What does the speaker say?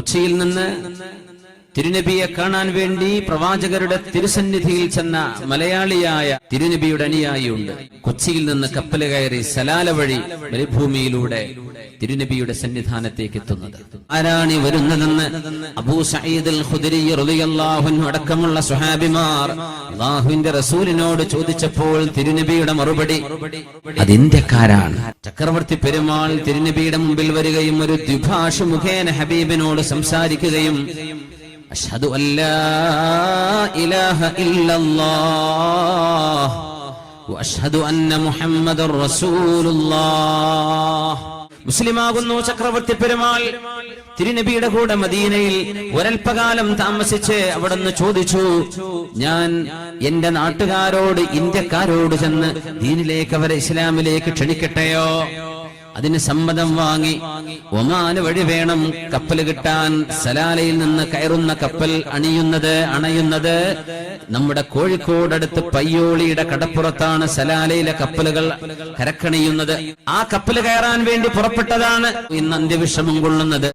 കൊച്ചിയിൽ നിന്ന് തിരുനബിയെ കാണാൻ വേണ്ടി പ്രവാചകരുടെ തിരുസന്നിധിയിൽ ചെന്ന മലയാളിയായ തിരുനബിയുടെ അനുയായിയുണ്ട്. കൊച്ചിയിൽ നിന്ന് കപ്പൽ കയറി സലാല വഴി മരുഭൂമിയിലൂടെ തിരുനബിയുടെ സന്നിധാനത്തേക്ക് എത്തുന്നത്. ആരാണി വരുന്നതെന്ന് അബൂ അൻഹു അടക്കമുള്ള സുഹാബിമാർ അള്ളാഹുവിന്റെ റസൂലിനോട് ചോദിച്ചപ്പോൾ തിരുനബിയുടെ മറുപടി അത് ഇന്ത്യക്കാരാണ്. ചക്രവർത്തി പെരുമാൾ തിരുനബിയുടെ മുമ്പിൽ വരികയും ഒരു ദ്വിഭാഷ മുഖേന ഹബീബിനോട് സംസാരിക്കുകയും അഷ്ഹദു അല്ലാ ഇലാഹ ഇല്ലല്ലാഹ് അഷ്ഹദു അന്ന മുഹമ്മദർ റസൂലുള്ളാഹ്. മുസ്ലിമാകുന്നു ചക്രവർത്തി പെരുമാൾ. തിരുനബിയുടെ കൂടെ മദീനയിൽ ഒരൽപ്പകാലം താമസിച്ച് അവിടുന്ന് ചോദിച്ചു ഞാൻ എന്റെ നാട്ടുകാരോട് ഇന്ത്യക്കാരോട് ചെന്ന് ദീനിലേക്ക് അവരെ ഇസ്ലാമിലേക്ക് ക്ഷണിക്കട്ടെയോ? അതിന് സമ്മതം വാങ്ങി ഒമാന് വഴി വേണം കപ്പൽ കിട്ടാൻ. സലാലയിൽ നിന്ന് കയറുന്ന കപ്പൽ അണിയുന്നത് അണയുന്നത്. നമ്മുടെ കോഴിക്കോടടുത്ത് പയ്യോളിയുടെ കടപ്പുറത്താണ് സലാലയിലെ കപ്പലുകൾ കരക്കണിയുന്നത്. ആ കപ്പൽ കയറാൻ വേണ്ടി പുറപ്പെട്ടതാണ് ഇന്ന് അന്ത്യവിഷമം കൊള്ളുന്നത്.